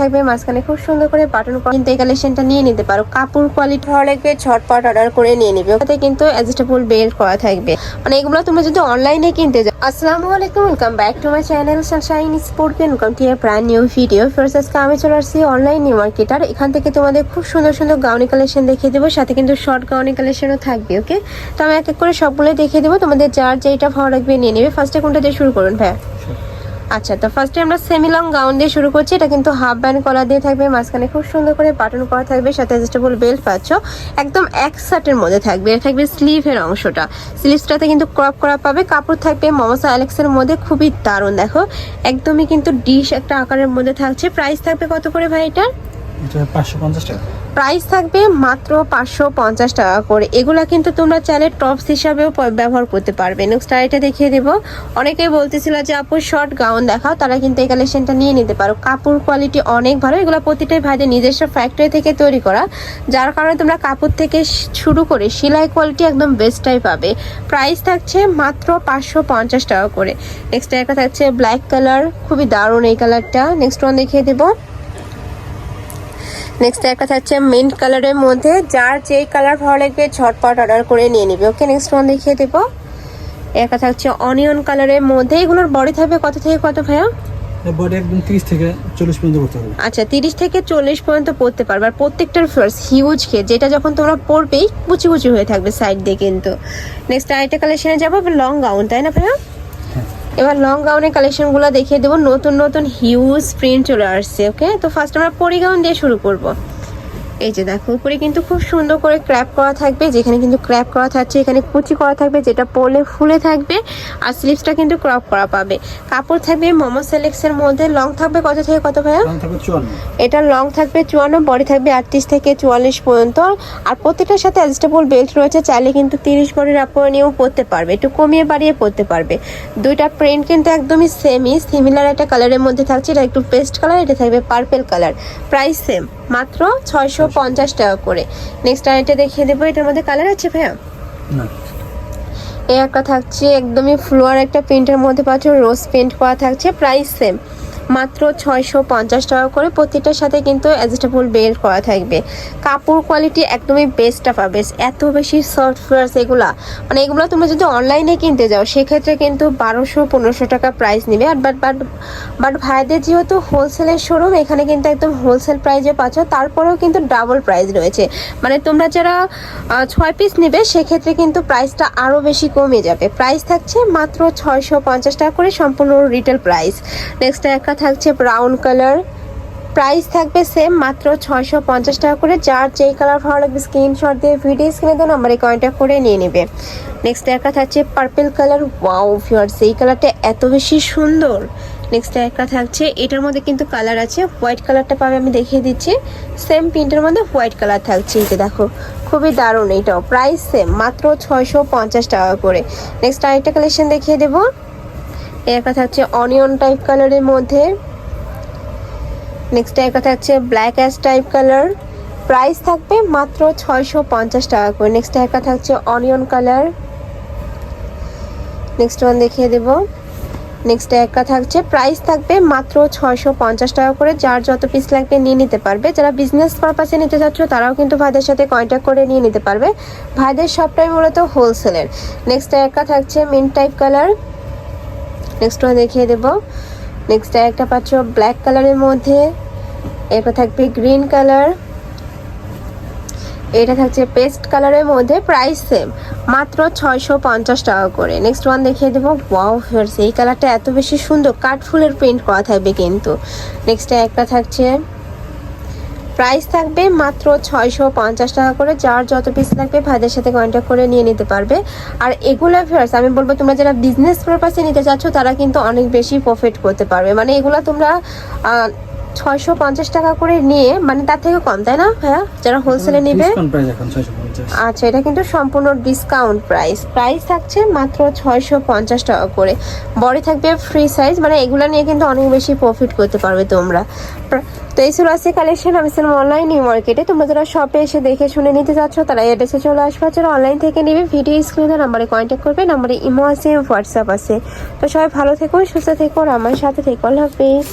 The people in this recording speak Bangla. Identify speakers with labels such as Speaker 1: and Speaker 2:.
Speaker 1: থাকবে, মাঝখানে খুব সুন্দর করে বাটন কিন্তু কালেকশনটা নিয়ে নিতে পারো। কাপড় কোয়ালিটি ভালো লাগবে ঝটপট অর্ডার করে নিয়ে নিবে। ওটাতে কিন্তু অ্যাডজাস্টেবল বেল্ট করা থাকবে। মানে এগুলো তোমরা যদি অনলাইনে কিনতে যাও। আসসালামু আলাইকুম welcome back to my channel Sunshine Sport welcome to brand new video first আজকে আমি চলে আসছি অনলাইন নিউ মার্কেট আর এখান থেকে তোমাদের খুব সুন্দর সুন্দর গাউনি কালেকশন দেখিয়ে দেবো। সাথে কিন্তু শর্ট গাউনি কালেকশনও থাকবে ওকে তো আমি এক এক করে সবগুলো দেখিয়ে দেবো। তোমাদের যার যেটা ভালো লাগবে নিয়ে নেবে। ফার্স্টে কোনটা দিয়ে শুরু করুন, ভাইয়া? আচ্ছা তো ফার্স্টে আমরা সেমি লং গাউন দিয়ে শুরু করছি। এটা কিন্তু হাফ ব্যান্ড কলা দিয়ে থাকবে, মাঝখানে খুব সুন্দর করে বাটন করা থাকবে, সাথে অ্যাডজাস্টেবল বেল্ট পাচ্ছ। একদম এক শার্টের মধ্যে থাকবে, এটা থাকবে স্লিভের অংশটা। স্লিভসটাতে কিন্তু ক্রপ করা পাবে, কাপড় থাকবে মমসা অ্যালেক্সের মধ্যে, খুবই দারুণ, দেখো। একদমই কিন্তু ডিশ একটা আকারের মধ্যে থাকছে। প্রাইস থাকবে কত করে ভাই এটার? প্রাইস থাকবে মাত্র পাঁচশো পঞ্চাশ টাকা করে। এগুলা কিন্তু তোমরা চাইলে টপস হিসাবেও ব্যবহার করতে পারবে। নেক্সট আইটা দেখিয়ে দেবো। অনেকেই বলতেছিল যে, আপু শর্ট গাউন দেখাও। তারা কিন্তু এই কালেকশনটা নিয়ে নিতে পারো। কাপড় কোয়ালিটি অনেক ভালো। এগুলো প্রতিটাই ভাইদের নিজস্ব ফ্যাক্টরি থেকে তৈরি করা। যার কারণে তোমরা কাপড় থেকে শুরু করে সেলাই কোয়ালিটি একদম বেস্টটাই পাবে। প্রাইস থাকছে মাত্র পাঁচশো পঞ্চাশ টাকা করে। নেক্সট একটা থাকছে ব্ল্যাক কালার খুবই দারুণ এই কালারটা নেক্সট ওয়ান দেখিয়ে দেবো। নেক্সট একটা থাকছে মিন্ট কালারের মধ্যে। যার যেই কালার ভালো লাগবে ঝটপট অর্ডার করে নিয়ে নিবে। ওকে নেক্সট ওয়ান দেখিয়ে দেবো। একটা থাকছে অনিয়ন কালারের মধ্যে। এগুলোর বডি থাকবে কত থেকে কত ভাইয়া?
Speaker 2: বডি একদম থেকে পর্যন্ত
Speaker 1: আচ্ছা তিরিশ থেকে চল্লিশ পর্যন্ত পড়তে পারবে। আর প্রত্যেকটার ফার্স হিউজ খেয়ে যেটা যখন তোমরা পরবেই কুচি কুচি হয়ে থাকবে সাইড দিয়ে কিন্তু। নেক্সট আরেকটা কালেকশনে যাব লং গাউন তাই না ভাইয়া? এবার লং গাউনের কালেকশনগুলো দেখিয়ে দেবো। নতুন নতুন হিউজ প্রিন্ট চলে আসছে ওকে তো ফার্স্ট আমরা পরিগাউন দিয়ে শুরু করব। এই যে দেখো উপরে কিন্তু খুব সুন্দর করে ক্র্যাপ করা থাকবে যেখানে কিন্তু ক্র্যাপ করা থাকছে এখানে কুচি করা থাকবে যেটা পরলে ফুলে থাকবে আর স্লিভসটা কিন্তু ক্রপ করা পাবে। কাপড় থাকবে মোমো সেলেক্সের মধ্যে লং থাকবে কত থেকে কত ভাইয়া? এটা লং থাকবে চুয়ান্ন বডি থাকবে আটত্রিশ থেকে চুয়াল্লিশ পর্যন্ত আর প্রত্যেকটার সাথে অ্যাডজাস্টেবল বেল্ট রয়েছে চাইলে কিন্তু তিরিশ বডির আপনারা নিয়েও পরতে পারবে একটু কমিয়ে বাড়িয়ে পরতে পারবে। দুইটা প্রিন্ট কিন্তু একদমই সেমই সিমিলার একটা কালারের মধ্যে থাকছে এটা একটু পেস্ট কালার এটা থাকবে পার্পেল কালার প্রাইস সেম মাত্র ছয়শো পঞ্চাশ টাকা করে। নেক্সট আর এটা দেখিয়ে দেবো এটার মধ্যে কালার আছে ভাইয়া?
Speaker 2: এ
Speaker 1: এই একটা থাকছে একদমই ফ্লোয়ার একটা প্রিন্টের মধ্যে পাচ্ছ রোজ প্রিন্ট করা থাকছে প্রাইস সেম মাত্র ছয়শো পঞ্চাশ টাকা করে প্রত্যেকটার সাথে কিন্তু অ্যাডজাস্টেবল বেল্ট করা থাকবে। কাপড় কোয়ালিটি একদমই বেস্ট বেস্টটা পাবে। এত বেশি সফটওয়্যার এগুলা মানে এগুলো তোমরা যদি অনলাইনে কিনতে যাও, সেক্ষেত্রে কিন্তু বারোশো, পনেরোশো টাকা প্রাইস নেবে। আর বাট বাট বাট ভাইদের যেহেতু হোলসেলের শোরুম এখানে কিন্তু একদম হোলসেল প্রাইসে পাচ্ছ। তারপরেও কিন্তু ডাবল প্রাইস রয়েছে। মানে তোমরা যারা ছয় পিস নেবে, সেক্ষেত্রে কিন্তু প্রাইসটা আরও বেশি কমে যাবে। প্রাইস থাকছে মাত্র ছয়শো পঞ্চাশ টাকা করে সম্পূর্ণ রিটেল প্রাইস নেক্সট একটা থাকছে ব্রাউন কালার প্রাইস থাকবে সেম মাত্র ছয়শো পঞ্চাশ টাকা করে। যার যেই কালার ভালো লাগবে স্ক্রিনশট দিয়ে ভিডিও স্ক্রিনে দেন নাম্বারে কন্ট্যাক্ট করে নিয়ে নেবে। নেক্সট একটা থাকছে পার্পেল কালার ওয়াও ফিওর সেই কালারটা এত বেশি সুন্দর। নেক্সট একটা থাকছে, এটার মধ্যে কিন্তু কালার আছে। হোয়াইট কালারটা পাবে, আমি দেখিয়ে দিচ্ছি। সেম প্রিন্টের মধ্যে হোয়াইট কালার থাকছে। এই যে দেখো, খুবই দারুণ এইটাও। প্রাইস সেম মাত্র ছয়শো পঞ্চাশ টাকা করে। নেক্সট আরেকটা কালেকশন দেখিয়ে দেবো। একটা থাকছে অনিয়ন টাইপ কালারের মধ্যে। নেক্সট একটা থাকছে black ash type colour price থাকবে মাত্র ছয়শো পঞ্চাশ টাকা করে। নেক্সট একটা থাকছে অনিয়ন কালার নেক্সট ওয়ান দেখিয়ে দেবো। নেক্সট একটা থাকছে প্রাইস থাকবে মাত্র ছয়শো পঞ্চাশ টাকা করে। যার যত পিস লাগবে নিয়ে নিতে পারবে। যারা বিজনেস পারপাসে নিতে চাচ্ছ, তারাও কিন্তু ভাইদের সাথে কন্ট্যাক্ট করে নিয়ে নিতে পারবে। ভাইদের সবটাই মূলত হোলসেলের নেক্সট একটা থাকছে mint type colour next one দেখিয়ে দেবো। নেক্সট একটা পাচ্ছ ব্ল্যাক কালারের মধ্যে। এরপর থাকবে গ্রিন কালার এটা থাকছে পেস্ট কালারের মধ্যে প্রাইস সেম মাত্র ছয়শো পঞ্চাশ টাকা করে। নেক্সট ওয়ান দেখিয়ে দেবো। ওয়াও ফিয়ার্স এই কালারটা এত বেশি সুন্দর। কাঠফুলের প্রিন্ট করা থাকবে কিন্তু। নেক্সট একটা থাকছে প্রাইস থাকবে মাত্র ছয়শো পঞ্চাশ টাকা করে। যার যত পিস লাগবে ভাইদের সাথে কন্ট্যাক্ট করে নিয়ে নিতে পারবে। আর এগুলো ফেয়ার্স আমি বলব তোমরা যারা বিজনেস পারপাসে নিতে চাচ্ছ তারা কিন্তু অনেক বেশি প্রফিট করতে পারবে। মানে এগুলো তোমরা ছয়শো পঞ্চাশ টাকা করে নিয়ে মানে তার থেকে কম তাই না হ্যাঁ যারা হোলসেলে নেবে। আচ্ছা এটা কিন্তু সম্পূর্ণ ডিসকাউন্ট প্রাইস প্রাইস থাকছে মাত্র ছয়শো পঞ্চাশ টাকা করে। বডি থাকবে ফ্রি সাইজ মানে এগুলো নিয়ে কিন্তু অনেক বেশি প্রফিট করতে পারবে তোমরা। তো এই ছিল আজকে কালেকশন আমি ছিলাম অনলাইন মার্কেটে তোমরা যারা শপে এসে দেখে শুনে নিতে চাচ্ছ, তারা এড্রেসে চলে আসবে। যারা অনলাইন থেকে নেবে ভিডিও স্ক্রিনে নাম্বারে কন্ট্যাক্ট করবে। নাম্বারে ইমো আছে হোয়াটসঅ্যাপ আছে। তো সবাই ভালো থেকো, সুস্থ থেকো, আর আমার সাথে থেকো। আল্লাহ হাফিজ।